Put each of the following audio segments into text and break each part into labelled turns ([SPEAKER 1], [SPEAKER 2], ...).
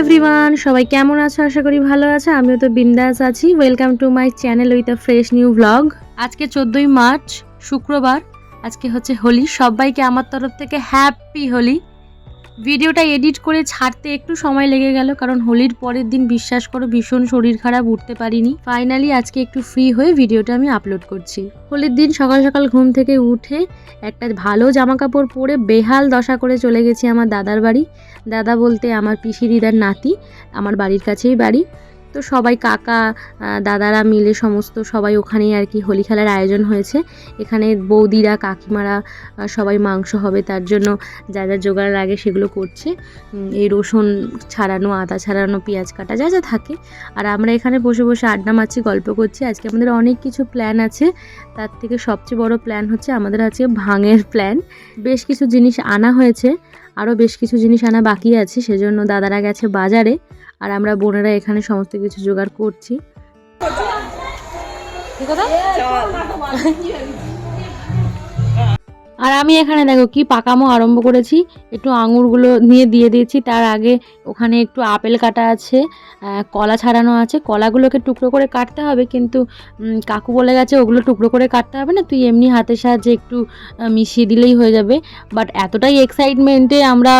[SPEAKER 1] Everyone, সবাই কেমন আছো? আশা করি ভালো আছে। আমিও তো বিন্দাস আছি। Welcome to my channel with a fresh new blog আজকে চোদ্দোই মার্চ, শুক্রবার। আজকে হচ্ছে হোলি। সবাইকে আমার তরফ থেকে হ্যাপি হোলি। ভিডিওটা এডিট করে ছাড়তে একটু সময় লেগে গেল, কারণ হোলির পরের দিন বিশ্বাস করো ভীষণ শরীর খারাপ, উঠতে পারিনি। ফাইনালি আজকে একটু ফ্রি হয়ে ভিডিওটা আমি আপলোড করছি। হোলির দিন সকাল সকাল ঘুম থেকে উঠে একটা ভালো জামা কাপড় পরে বেহাল দশা করে চলে গেছি আমার দাদার বাড়ি। দাদা বলতে আমার পিসি দিদার নাতি, আমার বাড়ির কাছেই বাড়ি। তো সবাই কাকা দাদারা মিলে সমস্ত সবাই ওখানেই আর কি হোলি খেলার আয়োজন হয়েছে। এখানে বৌদিরা, কাকিমারা সবাই মাংস হবে, তার জন্য যা যা জোগাড় লাগে সেগুলো করছে। এই রসুন ছাড়ানো, আদা ছাড়ানো, পেঁয়াজ কাটা, যা যা থাকে। আর আমরা এখানে বসে বসে আড্ডা মারছি, গল্প করছি। আজকে আমাদের অনেক কিছু প্ল্যান আছে। তার থেকে সবচেয়ে বড় প্ল্যান হচ্ছে আমাদের আছে ভাঙের প্ল্যান বেশ কিছু জিনিস আনা হয়েছে আরও বেশ কিছু জিনিস আনা বাকি আছে, সেজন্য দাদারা গেছে বাজারে। আর আমরা বোনেরা এখানে সমস্ত কিছু জোগাড় করছি। আর আমি এখানে দেখো কি পাকামো আরম্ভ করেছি। একটু আঙুরগুলো নিয়ে দিয়ে দিয়েছি। তার আগে ওখানে একটু আপেল কাটা আছে কলা ছাড়ানো আছে। কলাগুলোকে টুকরো করে কাটতে হবে কিন্তু কাকু বলে গেছে ওগুলো টুকরো করে কাটতে হবে না। তুই এমনি হাতের সাহায্যে একটু মিশিয়ে দিলেই হয়ে যাবে। বাট এতটাই এক্সাইটমেন্টে আমরা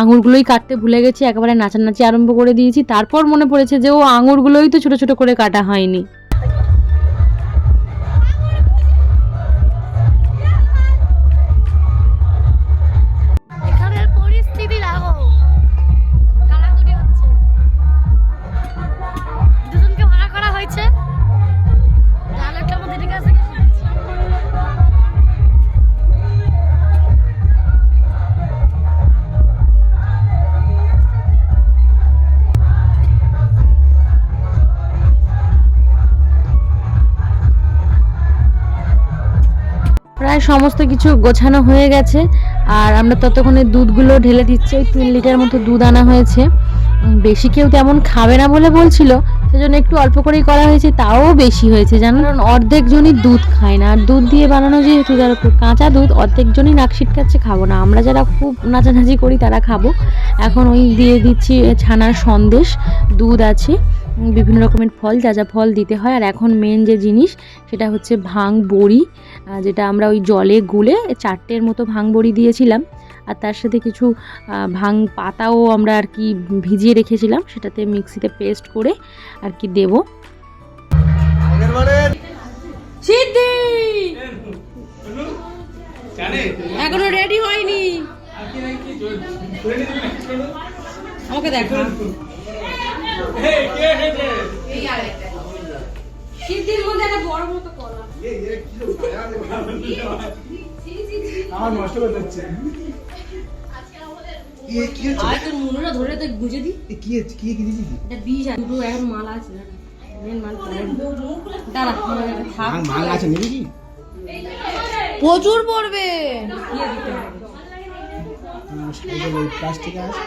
[SPEAKER 1] আঙুরগুলোই কাটতে ভুলে গেছি। একেবারে নাচানাচি আরম্ভ করে দিয়েছি। তারপর মনে পড়েছে যে, ও আঙুরগুলোই তো ছোটো ছোটো করে কাটা হয়নি। সমস্ত কিছু গোছানো হয়ে গেছে। আর আমরা ততক্ষণে দুধগুলো ঢেলে দিচ্ছি। ওই তিন লিটার মতো দুধ আনা হয়েছে। বেশি কেউ তেমন খাবে না বলে বলছিল। সেজন্য একটু অল্প করেই করা হয়েছে। তাও বেশি হয়েছে, জানো? কারণ অর্ধেক জনই দুধ খায় না। আর দুধ দিয়ে বানানো যেহেতু একটু কাঁচা দুধ, অর্ধেক জনই নাক ছিটকাচ্ছে খাব না। আমরা যারা খুব নাচানাচি করি, তারা খাব। এখন ওই দিয়ে দিচ্ছি ছানার সন্দেশ। দুধ আছে। বিভিন্ন রকমের ফল, যা যা ফল দিতে হয়। আর এখন মেন যে জিনিস, সেটা হচ্ছে ভাং বড়ি যেটা আমরা ওই জলে গুলে চারটের মতো ভাং বড়ি দিয়েছিলাম। আর তার সাথে কিছু ভাং পাতাও আমরা আর কি ভিজিয়ে রেখেছিলাম। সেটাতে মিক্সিতে পেস্ট করে আর কি দেবো। এখনও রেডি হয়নি। আমাকে দেখা সিদ্ধির মধ্যে একটা বড় মতো কলা।
[SPEAKER 2] আমার নষ্ট করতে হচ্ছে?
[SPEAKER 1] মাল আছে মেন মাল
[SPEAKER 2] আছে নিবি কি?
[SPEAKER 3] প্রচুর পড়বে।
[SPEAKER 2] প্লাস্টিক আছে।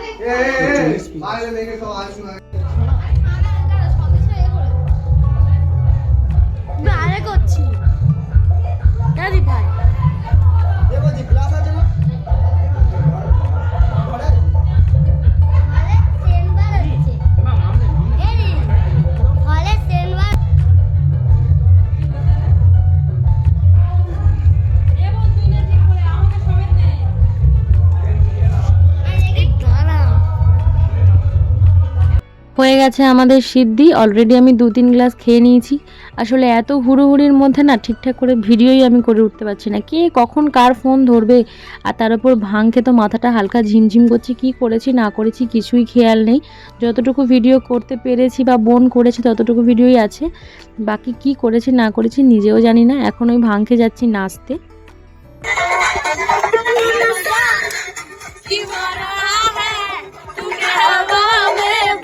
[SPEAKER 3] দাদি ভাই
[SPEAKER 1] হয়ে গেছে আমাদের সিদ্ধি অলরেডি আমি দু তিন গ্লাস খেয়ে নিয়েছি। আসলে এত হুড়োহুড়ির মধ্যে না ঠিকঠাক করে ভিডিওই আমি করে উঠতে পারছি না। কে কখন কার ফোন ধরবে? আর তার উপর ভাং খেয়ে তো মাথাটা হালকা ঝিমঝিম করছে, কি করেছি, না করেছি কিছুই খেয়াল নেই। যতটুকু ভিডিও করতে পেরেছি বা বোন করেছে ততটুকু ভিডিওই আছে। বাকি কি করেছি, না করেছি নিজেও জানি না। এখন ওই ভাং খেয়ে যাচ্ছি নাচতে।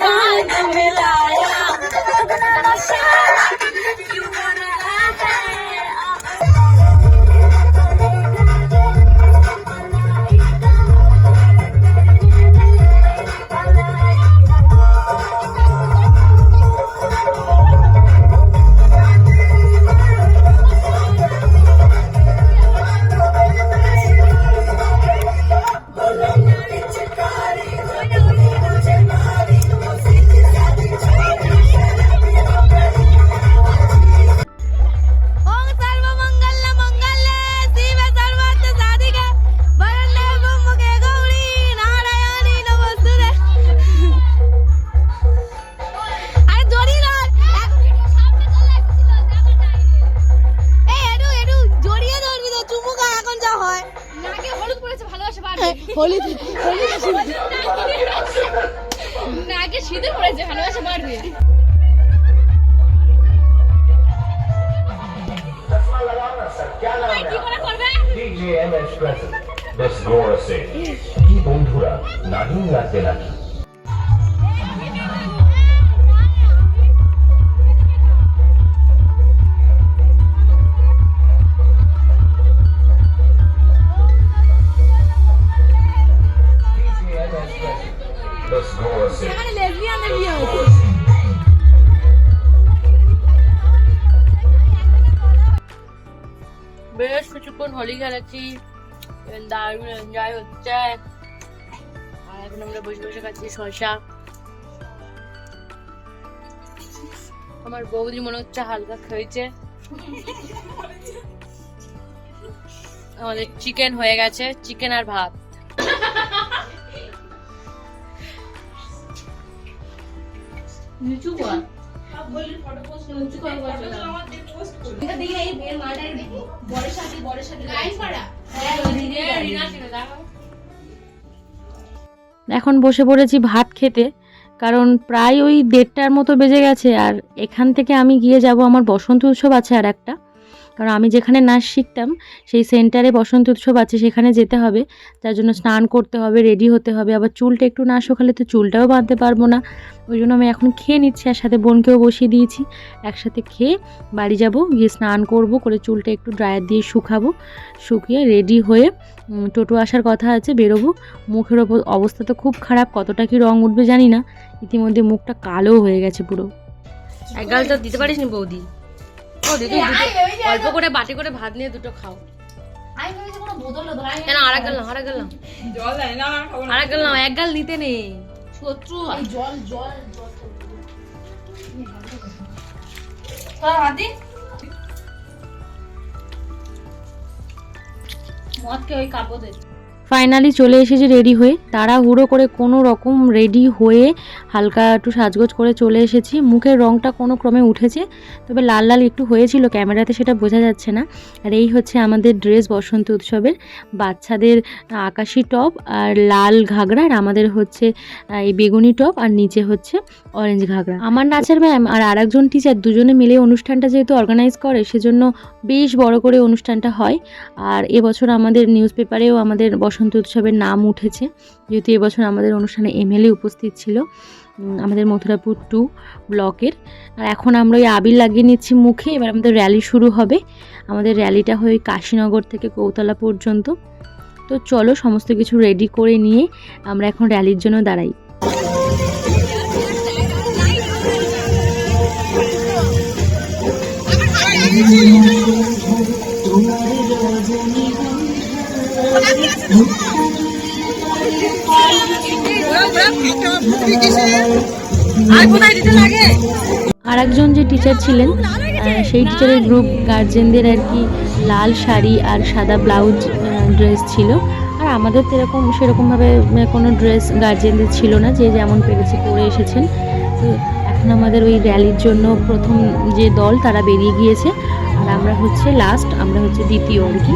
[SPEAKER 4] You are পড়েছে বন্ধুরা নাগিন লাগবে নাকি?
[SPEAKER 1] কিছুক্ষণ হোলি খেলেছি দারুণ এনজয় হচ্ছে। আর এখন আমরা বসে বসে খাচ্ছি শসা। আমার বৌদি মনে হচ্ছে হালকা খেয়েছে। আমাদের চিকেন হয়ে গেছে চিকেন আর ভাত। নিচু এখন বসে পড়েছি ভাত খেতে কারণ প্রায় ওই দেড়টার মতো বেজে গেছে আর এখান থেকে আমি গিয়ে যাব আমার বসন্ত উৎসব আছে আর একটা। কারণ আমি যেখানে নাচ শিখতাম, সেই সেন্টারে বসন্ত উৎসব আছে, সেখানে যেতে হবে। তার জন্য স্নান করতে হবে রেডি হতে হবে। আবার চুলটা একটু না শুকালে তো চুলটাও বাঁধতে পারব না। ওই জন্য আমি এখন খেয়ে নিচ্ছি আর সাথে বোনকেও বসিয়ে দিয়েছি। একসাথে খেয়ে বাড়ি যাব, গিয়ে স্নান করব, করে চুলটা একটু ড্রায়ার দিয়ে শুকাবো। শুকিয়ে রেডি হয়ে টোটো আসার কথা আছে, বেরোবো। মুখের ওপর অবস্থা তো খুব খারাপ, কতটা কি রং উঠবে জানি না। ইতিমধ্যে মুখটা কালো হয়ে গেছে পুরো। এক গাল তো দিতে পারিস নি বৌদি? দিদি অল্প করে বাটি করে ভাত নিয়ে দুটো খাও।
[SPEAKER 3] আমি ভেবেছি কোনো বোতল টোতল, আমি
[SPEAKER 1] কেন আর এক গাল আর এক গাল আর এক গাল এক গাল নিতে নেই।
[SPEAKER 3] শত্রু। জল জল জল। মদকে ওই কাপড় দে।
[SPEAKER 1] ফাইনালি চলে এসেছি রেডি হয়ে। তাড়াহুড়ো করে কোনো রকম রেডি হয়ে হালকা একটু সাজগোজ করে চলে এসেছি। মুখের রঙটা কোনো ক্রমে উঠেছে, তবে লাল লাল একটু হয়েছিল, ক্যামেরাতে সেটা বোঝা যাচ্ছে না। আর এই হচ্ছে আমাদের ড্রেস বসন্ত উৎসবের। বাচ্চাদের আকাশি টপ আর লাল ঘাগরা, আর আমাদের হচ্ছে এই বেগুনি টপ আর নিচে হচ্ছে অরেঞ্জ ঘাগরা। আমার নাচের ম্যাম আর আরেকজন টিচার দুজনে মিলে অনুষ্ঠানটা যেহেতু অর্গানাইজ করে, সেজন্য বেশ বড় করে অনুষ্ঠানটা হয়। আর এবছর আমাদের নিউজ পেপারেও আমাদের বসন্ত উৎসবের নাম উঠেছে। যেহেতু এবছর আমাদের অনুষ্ঠানে এমএলএ উপস্থিত ছিল আমাদের মথুরাপুর টু ব্লকের। আর এখন আমরা ওই আবির লাগিয়ে নিচ্ছি মুখে, এবার আমাদের র্যালি শুরু হবে। আমাদের র্যালিটা হয় কাশীনগর থেকে কৌতলা পর্যন্ত। তো চলো সমস্ত কিছু রেডি করে নিয়ে আমরা এখন র্যালির জন্য দাঁড়াই। আর একজন যে টিচার ছিলেন সেই টিচারের গ্রুপ গার্জেনদের আর কি লাল শাড়ি আর সাদা ব্লাউজ ড্রেস ছিল। আর আমাদের তো এরকম সেরকমভাবে কোনো ড্রেস গার্জেনদের ছিল না, যে যেমন পেরেছে, পরে এসেছেন। তো এখন আমাদের ওই র্যালির জন্য প্রথম যে দল, তারা বেরিয়ে গিয়েছে। আর আমরা হচ্ছে লাস্ট আমরা হচ্ছে দ্বিতীয় আর কি।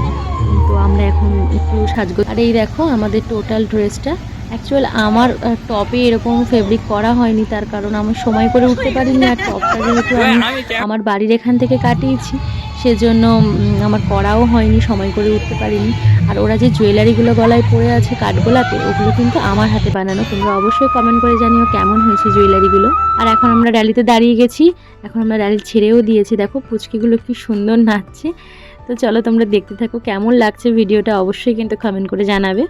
[SPEAKER 1] আমরা এখন একটু সাজগো আর এই দেখো আমাদের টোটাল ড্রেসটা অ্যাকচুয়াল আমার টপে এরকম ফেব্রিক করা হয়নি তার কারণ আমার সময় করে উঠতে পারিনি আর টপটা যেহেতু আমি আমার বাড়ির এখান থেকে কাটিয়েছি সেজন্য আমার করাও হয়নি সময় করে উঠতে পারিনি। আর ওরা যে জুয়েলারিগুলো গলায় পরে আছে কাঠগোলাপে ওগুলো কিন্তু আমার হাতে বানানো। তোমরা অবশ্যই কমেন্ট করে জানিও কেমন হয়েছে জুয়েলারিগুলো আর এখন আমরা র্যালিতে দাঁড়িয়ে গেছি। এখন আমরা র্যালি ছেড়েও দিয়েছি। দেখো পুচকিগুলো কি সুন্দর নাচছে। তো চলো তোমরা দেখতে থাকো কেমন লাগছে ভিডিওটা অবশ্যই কিন্তু কমেন্ট করে জানাবে।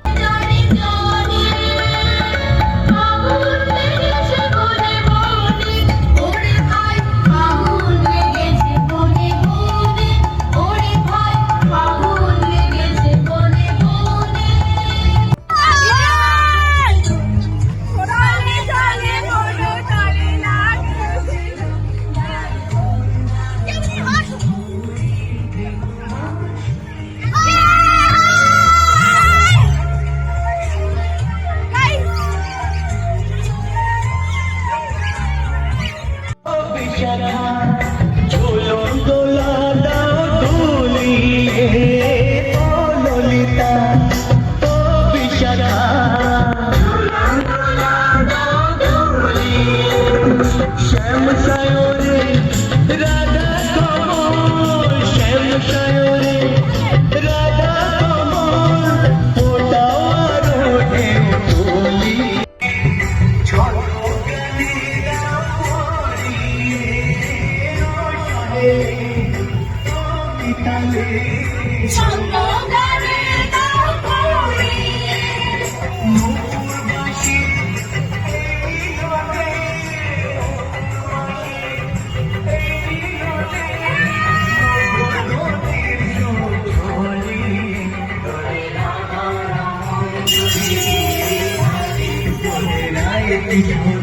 [SPEAKER 4] eight hours.